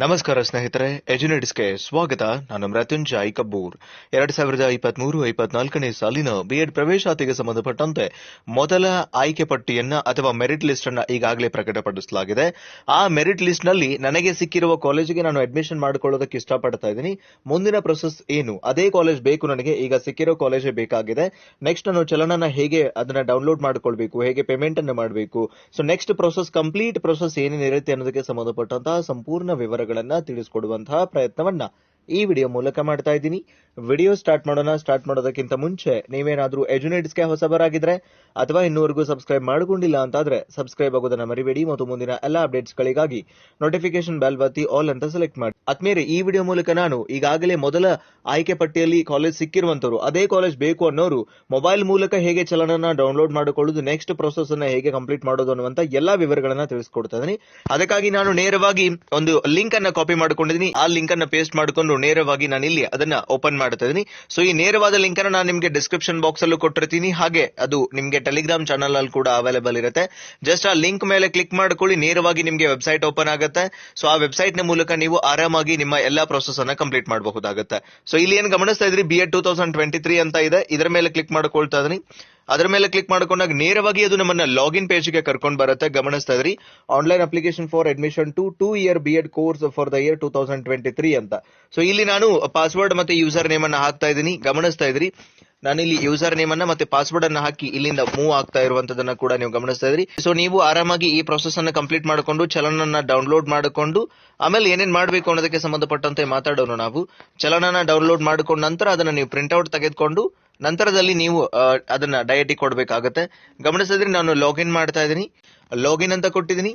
ನಮಸ್ಕಾರ ಸ್ನೇಹಿತರೆ ಎಜುನೆಟ್ಸ್ಗೆ ಸ್ವಾಗತ. ನಾನು ಮೃತ್ಯುಂಜಯ್ ಕಬ್ಬೂರ್. ಎರಡ್ ಸಾವಿರದ ಇಪ್ಪತ್ಮೂರು, ಇಪ್ಪತ್ನಾಲ್ಕನೇ ಸಾಲಿನ ಬಿಎಡ್ ಪ್ರವೇಶಾತಿಗೆ ಸಂಬಂಧಪಟ್ಟಂತೆ ಮೊದಲ ಆಯ್ಕೆ ಪಟ್ಟಿಯನ್ನ ಅಥವಾ ಮೆರಿಟ್ ಲಿಸ್ಟ್ ಅನ್ನ ಈಗಾಗಲೇ ಪ್ರಕಟಪಡಿಸಲಾಗಿದೆ. ಆ ಮೆರಿಟ್ ಲಿಸ್ಟ್ನಲ್ಲಿ ನನಗೆ ಸಿಕ್ಕಿರುವ ಕಾಲೇಜಿಗೆ ನಾನು ಅಡ್ಮಿಷನ್ ಮಾಡಿಕೊಳ್ಳೋದಕ್ಕೆ ಇಷ್ಟಪಡ್ತಾ ಇದ್ದೀನಿ. ಮುಂದಿನ ಪ್ರೊಸೆಸ್ ಏನು? ಅದೇ ಕಾಲೇಜ್ ಬೇಕು ನನಗೆ, ಈಗ ಸಿಕ್ಕಿರೋ ಕಾಲೇಜೇ ಬೇಕಾಗಿದೆ. ನೆಕ್ಸ್ಟ್ ನಾನು ಚಲನನ ಹೇಗೆ ಅದನ್ನ ಡೌನ್ಲೋಡ್ ಮಾಡಿಕೊಳ್ಬೇಕು, ಹೇಗೆ ಪೇಮೆಂಟ್ ಅನ್ನು ಮಾಡಬೇಕು? So next process complete process ಏನೇನಿರುತ್ತೆ ಅನ್ನೋದಕ್ಕೆ ಸಂಬಂಧಪಟ್ಟಂತಹ ಸಂಪೂರ್ಣ ವಿವರಗಳನ್ನ ತಿಳಿಸ್ಕೊಡುವಂತಹ ಪ್ರಯತ್ನವನ್ನ ಈ ವಿಡಿಯೋ ಮೂಲಕ ಮಾಡ್ತಾ ಇದ್ದೀನಿ. ವಿಡಿಯೋ ಸ್ಟಾರ್ಟ್ ಮಾಡೋಣ, ಸ್ಟಾರ್ಟ್ ಮಾಡೋದಕ್ಕಿಂತ ಮುಂಚೆ ನೀವೇನಾದರೂ ಎಜುನೇಟ್ಸ್ಗೆ ಹೊಸಬರಾಗಿದ್ರೆ ಅಥವಾ ಇನ್ನೂವರೆಗೂ ಸಬ್ಸ್ಕ್ರೈಬ್ ಮಾಡಿಕೊಂಡಿಲ್ಲ ಅಂತಾದ್ರೆ ಸಬ್ಸ್ಕ್ರೈಬ್ ಆಗೋದನ್ನ ಮರಿಬೇಡಿ ಮತ್ತು ಮುಂದಿನ ಎಲ್ಲ ಅಪ್ಡೇಟ್ಸ್ಗಳಿಗಾಗಿ ನೋಟಿಫಿಕೇಶನ್ ಬೆಲ್ ಬತ್ತಿ ಆಲ್ ಅಂತ ಸೆಲೆಕ್ಟ್ ಮಾಡಿ. ಆತ್ಮೇಲೆ ಈ ವಿಡಿಯೋ ಮೂಲಕ ನಾನು ಈಗಾಗಲೇ ಮೊದಲ ಆಯ್ಕೆ ಪಟ್ಟಿಯಲ್ಲಿ ಕಾಲೇಜ್ ಸಿಕ್ಕಿರುವಂತವರು ಅದೇ ಕಾಲೇಜ್ ಬೇಕು ಅನ್ನೋರು ಮೊಬೈಲ್ ಮೂಲಕ ಹೇಗೆ ಚಲನನ ಡೌನ್ಲೋಡ್ ಮಾಡಿಕೊಳ್ಳೋದು ನೆಕ್ಸ್ಟ್ ಪ್ರೊಸೆಸ್ ಅನ್ನ ಹೇಗೆ ಕಂಪ್ಲೀಟ್ ಮಾಡೋದು ಅನ್ನುವಂತ ಎಲ್ಲಾ ವಿವರಗಳನ್ನ ತಿಳಿಸ್ಕೊಡ್ತಾ ಇದೀನಿ ಅದಕ್ಕಾಗಿ ನಾನು ನೇರವಾಗಿ ಒಂದು ಲಿಂಕ್ ಅನ್ನ ಕಾಪಿ ಮಾಡ್ಕೊಂಡಿದ್ದೀನಿ. ಆ ಲಿಂಕ್ ಅನ್ನ ಪೇಸ್ಟ್ ಮಾಡಿಕೊಂಡು ನೇರವಾಗಿ ನಾನು ಇಲ್ಲಿ ಅದನ್ನ ಓಪನ್ ಮಾಡ್ತಾ ಇದೀನಿ ಸೊ ಈ ನೇರವಾದ ಲಿಂಕ್ ಅನ್ನ ನಾನು ನಿಮಗೆ ಡಿಸ್ಕ್ರಿಪ್ಷನ್ ಬಾಕ್ಸ್ ಅಲ್ಲೂ ಕೊಟ್ಟಿರ್ತೀನಿ. ಹಾಗೆ ಅದು ನಿಮಗೆ ಟೆಲಿಗ್ರಾಮ್ ಚಾನಲ್ ಅಲ್ಲಿ ಕೂಡ ಅವೈಲೇಬಲ್ ಇರುತ್ತೆ. ಜಸ್ಟ್ ಆ ಲಿಂಕ್ ಮೇಲೆ ಕ್ಲಿಕ್ ಮಾಡ್ಕೊಳ್ಳಿ. ನೇರವಾಗಿ ನಿಮಗೆ ವೆಬ್ಸೈಟ್ ಓಪನ್ ಆಗುತ್ತೆ. ಸೊ ಆ ವೆಬ್ಸೈಟ್ನ ಮೂಲಕ ನೀವು ಆರಾಮಾಗಿ ನಿಮ್ಮ ಎಲ್ಲಾ ಪ್ರೊಸೆಸ್ ಅನ್ನ ಕಂಪ್ಲೀಟ್ ಮಾಡಬಹುದಾಗುತ್ತೆ. ಸೊ ಇಲ್ಲಿ ಏನ್ ಗಮನಿಸ್ತಾ ಇದ್ರಿ? B Ed two thousand twenty three ಅಂತ ಇದೆ. ಇದರ ಮೇಲೆ ಕ್ಲಿಕ್ ಮಾಡ್ಕೊಳ್ತಾ ಇದ್ರಿ. ಅದರ ಮೇಲೆ ಕ್ಲಿಕ್ ಮಾಡ್ಕೊಂಡಾಗ ನೇರವಾಗಿ ಅದು ನಮ್ಮನ್ನ ಲಾಗಿನ್ ಪೇಜ್ಗೆ ಕರ್ಕೊಂಡು ಬರುತ್ತೆ. ಗಮನಿಸ್ತಾ ಇದ್ರಿ. Online application for admission to two year B Ed course for the year two thousand twenty three ಅಂತ. ಸೊ ಇಲ್ಲಿ ನಾನು ಪಾಸ್ವರ್ಡ್ ಮತ್ತೆ ಯೂಸರ್ ನೇಮ್ ಅನ್ನ ಹಾಕ್ತಾ ಇದ್ದೀನಿ. ಗಮನಿಸ್ತಾ ಇದ್ರಿ. ನಾನು ಇಲ್ಲಿ ಯೂಸರ್ ನೇಮ್ ಅನ್ನ ಮತ್ತೆ ಪಾಸ್ವರ್ಡ್ ಅನ್ನ ಹಾಕಿ ಇಲ್ಲಿಂದ ಮೂವ್ ಆಗ್ತಾ ಇರುವಂತದನ್ನ ಕೂಡ ನೀವು ಗಮನಿಸ್ತಾ ಇದ್ರಿ ಸೊ ನೀವು ಆರಾಮಾಗಿ ಈ ಪ್ರೊಸೆಸ್ ಅನ್ನ ಕಂಪ್ಲೀಟ್ ಮಾಡಿಕೊಂಡು ಚಲನನ್ನ ಡೌನ್ಲೋಡ್ ಮಾಡಿಕೊಂಡು, ಆಮೇಲೆ ಏನೇನ್ ಮಾಡಬೇಕು ಅನ್ನೋದಕ್ಕೆ ಸಂಬಂಧಪಟ್ಟಂತೆ ಮಾತಾಡೋಣ ನಾವು. ಚಲನನ ಡೌನ್ಲೋಡ್ ಮಾಡಿಕೊಂಡ ನಂತರ ಅದನ್ನ ನೀವು ಪ್ರಿಂಟ್ಔಟ್ ತೆಗೆದುಕೊಂಡು, ನಂತರದಲ್ಲಿ ನೀವು ಅದನ್ನ ಡಯಟಿಗೆ ಕೊಡಬೇಕಾಗತ್ತೆ. ಗಮನಿಸಿದ್ರೆ ನಾನು ಲಾಗಿನ್ ಮಾಡ್ತಾ ಇದ್ದೀನಿ. ಲಾಗಿನ್ ಅಂತ ಕೊಟ್ಟಿದ್ದೀನಿ.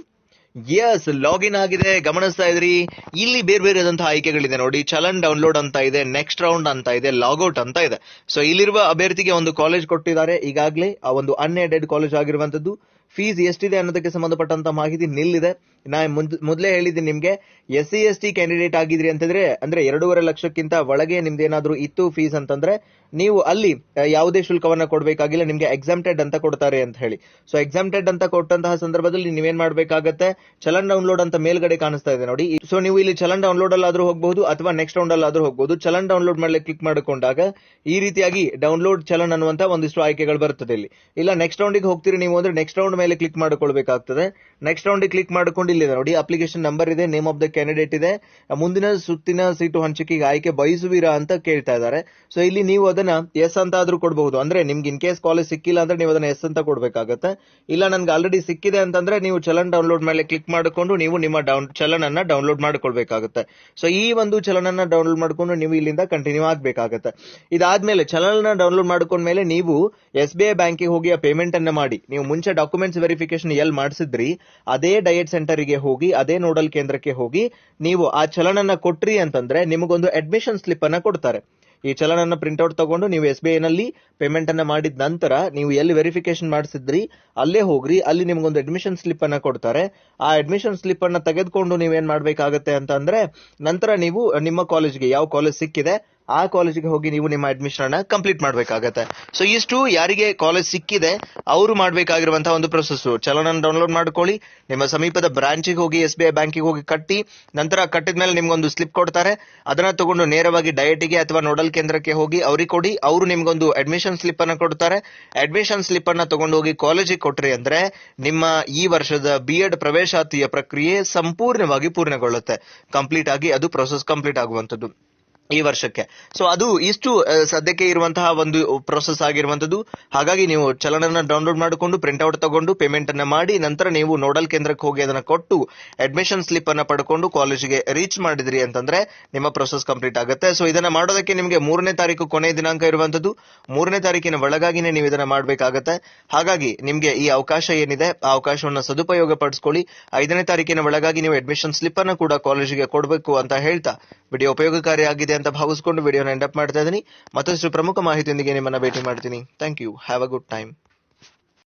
ಎಸ್ ಲಾಗಿನ್ ಆಗಿದೆ. ಗಮನಿಸ್ತಾ ಇದ್ರಿ. ಇಲ್ಲಿ ಬೇರೆ ಬೇರೆ ಆದಂತಹ ಆಯ್ಕೆಗಳಿದೆ ನೋಡಿ. ಚಲನ್ ಡೌನ್ಲೋಡ್ ಅಂತ ಇದೆ ನೆಕ್ಸ್ಟ್ ರೌಂಡ್ ಅಂತ ಇದೆ ಲಾಗೌಟ್ ಅಂತ ಇದೆ. ಸೊ ಇಲ್ಲಿರುವ ಅಭ್ಯರ್ಥಿಗೆ ಒಂದು ಕಾಲೇಜ್ ಕೊಟ್ಟಿದ್ದಾರೆ. ಈಗಾಗಲೇ ಆ ಒಂದು ಅನ್ಎಡೆಡ್ ಕಾಲೇಜ್ ಆಗಿರುವಂತದ್ದು ಫೀಸ್ ಎಷ್ಟಿದೆ ಅನ್ನೋದಕ್ಕೆ ಸಂಬಂಧಪಟ್ಟಂತ ಮಾಹಿತಿ ನಿಲ್ಲಿದೆ. ನಾ ಮೊದಲೇ ಹೇಳಿದ್ದೀನಿ ನಿಮ್ಗೆ S C S T candidate ಆಗಿದ್ರಿ ಅಂತಂದ್ರೆ, ಅಂದ್ರೆ ಎರಡೂವರೆ ಲಕ್ಷಕ್ಕಿಂತ ಒಳಗೆ ನಿಮ್ದೇನಾದ್ರೂ ಇತ್ತು ಫೀಸ್ ಅಂತಂದ್ರೆ, ನೀವು ಅಲ್ಲಿ ಯಾವುದೇ ಶುಲ್ಕವನ್ನ ಕೊಡಬೇಕಾಗಿಲ್ಲ, ನಿಮ್ಗೆ ಎಕ್ಸಾಮ್ಟೆಡ್ ಅಂತ ಕೊಡ್ತಾರೆ ಅಂತ ಹೇಳಿ. ಸೊ ಎಕ್ಸಾಮ್ಟೆಡ್ ಅಂತ ಕೊಟ್ಟಂತಹ ಸಂದರ್ಭದಲ್ಲಿ ನೀವೇನ್ ಮಾಡ್ಬೇಕಾಗತ್ತೆ, ಚಲನ್ ಡೌನ್ಲೋಡ್ ಅಂತ ಮೇಲ್ಗಡೆ ಕಾಣಿಸ್ತಾ ಇದೆ ನೋಡಿ. ಸೊ ನೀವು ಇಲ್ಲಿ ಚಲನ್ ಡೌನ್ಲೋಡ್ ಅಲ್ಲಾದ್ರೂ ಹೋಗಬಹುದು ಅಥವಾ ನೆಕ್ಸ್ಟ್ ರೌಂಡ್ ಅಲ್ಲಾದ್ರೂ ಹೋಗಬಹುದು. ಚಲನ್ ಡೌನ್ಲೋಡ್ ಮಾಡ್ಲಿಕ್ಕೆ ಕ್ಲಿಕ್ ಮಾಡಿಕೊಂಡಾಗ ಈ ರೀತಿಯಾಗಿ ಡೌನ್ಲೋಡ್ ಚಲನ್ ಅನ್ನುವಂತ ಒಂದಿಷ್ಟು ಆಯ್ಕೆಗಳು ಬರ್ತದೆ ಇಲ್ಲಿ. ಇಲ್ಲ ನೆಕ್ಸ್ಟ್ ರೌಂಡಿಗೆ ಹೋಗ್ತೀರಿ ನೀವು ಅಂದ್ರೆ ನೆಕ್ಸ್ಟ್ ರೌಂಡ್ ಮೇಲೆ ಕ್ಲಿಕ್ ಮಾಡಿಕೊಳ್ಬೇಕಾಗ್ತದೆ. ನೆಕ್ಸ್ಟ್ ರೌಂಡಿಗೆ ಕ್ಲಿಕ್ ಮಾಡಿಕೊಂಡು ಇಲ್ಲಿದೆ. ನೋಡಿ ಅಪ್ಲಿಕೇಶನ್ ನಂಬರ್ ಇದೆ ನೇಮ್ ಆಫ್ ದ ಕ್ಯಾಂಡಿಡೇಟ್ ಇದೆ. ಮುಂದಿನ ಸುತ್ತಿನ ಸೀಟು ಹಂಚಿಕೆಗೆ ಆಯ್ಕೆ ಬಯಸುವಿರಾ ಅಂತ ಕೇಳ್ತಾ ಇದ್ದಾರೆ. ಸೊ ಇಲ್ಲಿ ನೀವು ಅದನ್ನ ಎಸ್ ಅಂತ ಆದ್ರೂ ಕೊಡಬಹುದು. ಅಂದ್ರೆ ನಿಮ್ಗೆ ಇನ್ ಕೇಸ್ ಕಾಲೇಜ್ ಸಿಕ್ಕಿಲ್ಲ ಅಂದ್ರೆ ನೀವು ಅದನ್ನ ಎಸ್ ಅಂತ ಕೊಡ್ಬೇಕಾಗತ್ತೆ. ಇಲ್ಲ, ನನ್ಗೆ ಆಲ್ರೆಡಿ ಸಿಕ್ಕಿದೆ ಅಂತಂದ್ರೆ ನೀವು ಚಲನ್ ಡೌನ್ಲೋಡ್ ಮೇಲೆ ಕ್ಲಿಕ್ ಮಾಡಿಕೊಂಡು ನೀವು ನಿಮ್ಮ ಡೌನ್ ಚಲನ್ ಅನ್ನ ಡೌನ್ಲೋಡ್ ಮಾಡ್ಕೊಳ್ಬೇಕಾಗತ್ತೆ. ಸೊ ಈ ಒಂದು ಚಲನನ್ನ ಡೌನ್ಲೋಡ್ ಮಾಡ್ಕೊಂಡು ನೀವು ಇಲ್ಲಿಂದ ಕಂಟಿನ್ಯೂ ಆಗ್ಬೇಕಾಗತ್ತೆ. ಇದಾದ್ಮೇಲೆ ಚಲನ ಡೌನ್ಲೋಡ್ ಮಾಡ್ಕೊಂಡ್ಮೇಲೆ ನೀವು ಎಸ್ ಬಿ ಐ ಬ್ಯಾಂಕಿಗೆ ಹೋಗಿ ಆ ಪೇಮೆಂಟ್ ಅನ್ನ ಮಾಡಿ. ನೀವು ಮುಂಚೆ ವೆರಿಫಿಕೇಶನ್ ಎಲ್ಲಿ ಮಾಡಿಸಿದ್ರಿ, ಅದೇ ಡಯಟ್ ಸೆಂಟರ್ಗೆ ಹೋಗಿ, ಅದೇ ನೋಡಲ್ ಕೇಂದ್ರಕ್ಕೆ ಹೋಗಿ, ನೀವು ಆ ಚಲನನ್ನ ಕೊಟ್ರಿ ಅಂತಂದ್ರೆ ನಿಮಗೊಂದು ಅಡ್ಮಿಷನ್ ಸ್ಲಿಪ್ ಅನ್ನ ಕೊಡ್ತಾರೆ. ಈ ಚಲನನ್ನ ಪ್ರಿಂಟ್ಔಟ್ ತಗೊಂಡು ನೀವು ಎಸ್ ಬಿ ಐ ನಲ್ಲಿ ಪೇಮೆಂಟ್ ಅನ್ನ ಮಾಡಿದ ನಂತರ ನೀವು ಎಲ್ಲಿ ವೆರಿಫಿಕೇಶನ್ ಮಾಡಿಸಿದ್ರಿ, ಅಲ್ಲೇ ಹೋಗ್ರಿ, ಅಲ್ಲಿ ನಿಮ್ಗೊಂದು ಅಡ್ಮಿಷನ್ ಸ್ಲಿಪ್ ಅನ್ನ ಕೊಡ್ತಾರೆ. ಆ ಅಡ್ಮಿಷನ್ ಸ್ಲಿಪ್ ಅನ್ನ ತೆಗೆದುಕೊಂಡು ನೀವೇನ್ ಮಾಡ್ಬೇಕಾಗತ್ತೆ ಅಂತ ಅಂದ್ರೆ ನಂತರ ನೀವು ನಿಮ್ಮ ಕಾಲೇಜ್ಗೆ ಯಾವ ಕಾಲೇಜ್ ಸಿಕ್ಕಿದೆ ಆ ಕಾಲೇಜಿಗೆ ಹೋಗಿ ನೀವು ನಿಮ್ಮ ಅಡ್ಮಿಷನ್ ಕಂಪ್ಲೀಟ್ ಮಾಡಬೇಕಾಗತ್ತೆ. ಸೊ ಇಷ್ಟು ಯಾರಿಗೆ ಕಾಲೇಜ್ ಸಿಕ್ಕಿದೆ, ಅವರು ಮಾಡಬೇಕಾಗಿರುವಂತಹ ಒಂದು ಪ್ರೊಸೆಸ್ ಚಲನ ಡೌನ್ಲೋಡ್ ಮಾಡ್ಕೊಳ್ಳಿ, ನಿಮ್ಮ ಸಮೀಪದ ಬ್ರಾಂಚಿಗೆ ಹೋಗಿ ಎಸ್ ಬಿ ಐ ಬ್ಯಾಂಕಿಗೆ ಹೋಗಿ ಕಟ್ಟಿ, ನಂತರ ಕಟ್ಟಿದ ಮೇಲೆ ನಿಮ್ಗೊಂದು ಸ್ಲಿಪ್ ಕೊಡ್ತಾರೆ. ಅದನ್ನ ತಗೊಂಡು ನೇರವಾಗಿ ಡಯಟಿಗೆ ಅಥವಾ ನೋಡಲ್ ಕೇಂದ್ರಕ್ಕೆ ಹೋಗಿ ಅವ್ರಿಗೆ ಕೊಡಿ. ಅವರು ನಿಮ್ಗೊಂದು ಅಡ್ಮಿಷನ್ ಸ್ಲಿಪ್ ಅನ್ನ ಕೊಡ್ತಾರೆ. ಅಡ್ಮಿಷನ್ ಸ್ಲಿಪ್ ಅನ್ನ ತಗೊಂಡು ಹೋಗಿ ಕಾಲೇಜಿಗೆ ಕೊಟ್ರಿ ಅಂದ್ರೆ ನಿಮ್ಮ ಈ ವರ್ಷದ ಬಿ ಎಡ್ ಪ್ರವೇಶಾತಿಯ ಪ್ರಕ್ರಿಯೆ ಸಂಪೂರ್ಣವಾಗಿ ಪೂರ್ಣಗೊಳ್ಳುತ್ತೆ. ಕಂಪ್ಲೀಟ್ ಆಗಿ ಅದು ಪ್ರೊಸೆಸ್ ಕಂಪ್ಲೀಟ್ ಆಗುವಂತದ್ದು ಈ ವರ್ಷಕ್ಕೆ. ಸೊ ಅದು ಇಷ್ಟು ಸದ್ಯಕ್ಕೆ ಇರುವಂತಹ ಒಂದು ಪ್ರೊಸೆಸ್ ಆಗಿರುವಂತದ್ದು ಹಾಗಾಗಿ ನೀವು ಚಲನನ ಡೌನ್ಲೋಡ್ ಮಾಡಿಕೊಂಡು ಪ್ರಿಂಟ್ಔಟ್ ತಗೊಂಡು ಪೇಮೆಂಟ್ ಅನ್ನ ಮಾಡಿ, ನಂತರ ನೀವು ನೋಡಲ್ ಕೇಂದ್ರಕ್ಕೆ ಹೋಗಿ ಅದನ್ನ ಕೊಟ್ಟು ಅಡ್ಮಿಷನ್ ಸ್ಲಿಪ್ ಅನ್ನ ಪಡ್ಕೊಂಡು ಕಾಲೇಜಿಗೆ ರೀಚ್ ಮಾಡಿದ್ರಿ ಅಂತಂದ್ರೆ ನಿಮ್ಮ ಪ್ರೊಸೆಸ್ ಕಂಪ್ಲೀಟ್ ಆಗುತ್ತೆ. ಸೊ ಇದನ್ನ ಮಾಡೋದಕ್ಕೆ ನಿಮಗೆ ಮೂರನೇ ತಾರೀಕು ಕೊನೆ ದಿನಾಂಕ ಇರುವಂತದ್ದು ಮೂರನೇ ತಾರೀಕಿನ ಒಳಗಾಗಿನೇ ನೀವು ಇದನ್ನ ಮಾಡಬೇಕಾಗತ್ತೆ. ಹಾಗಾಗಿ ನಿಮಗೆ ಈ ಅವಕಾಶ ಏನಿದೆ, ಆ ಅವಕಾಶವನ್ನು ಸದುಪಯೋಗ ಪಡಿಸ್ಕೊಳ್ಳಿ. ಐದನೇ ತಾರೀಕಿನ ಒಳಗಾಗಿ ನೀವು ಅಡ್ಮಿಷನ್ ಸ್ಲಿಪ್ ಅನ್ನ ಕೂಡ ಕಾಲೇಜಿಗೆ ಕೊಡಬೇಕು ಅಂತ ಹೇಳ್ತಾ ವಿಡಿಯೋ ಉಪಯೋಗಕಾರಿಯಾಗಿದೆ ಅಂತ ಭಾವಿಸ್ಕೊಂಡು ವಿಡಿಯೋನ ಎಂಡ್ ಅಪ್ ಮಾಡ್ತಾ ಇದ್ದೀನಿ. ಮತ್ತಷ್ಟು ಪ್ರಮುಖ ಮಾಹಿತಿಯೊಂದಿಗೆ ನಿಮ್ಮನ್ನ ಭೇಟಿ ಮಾಡ್ತೀನಿ. Thank you have a good time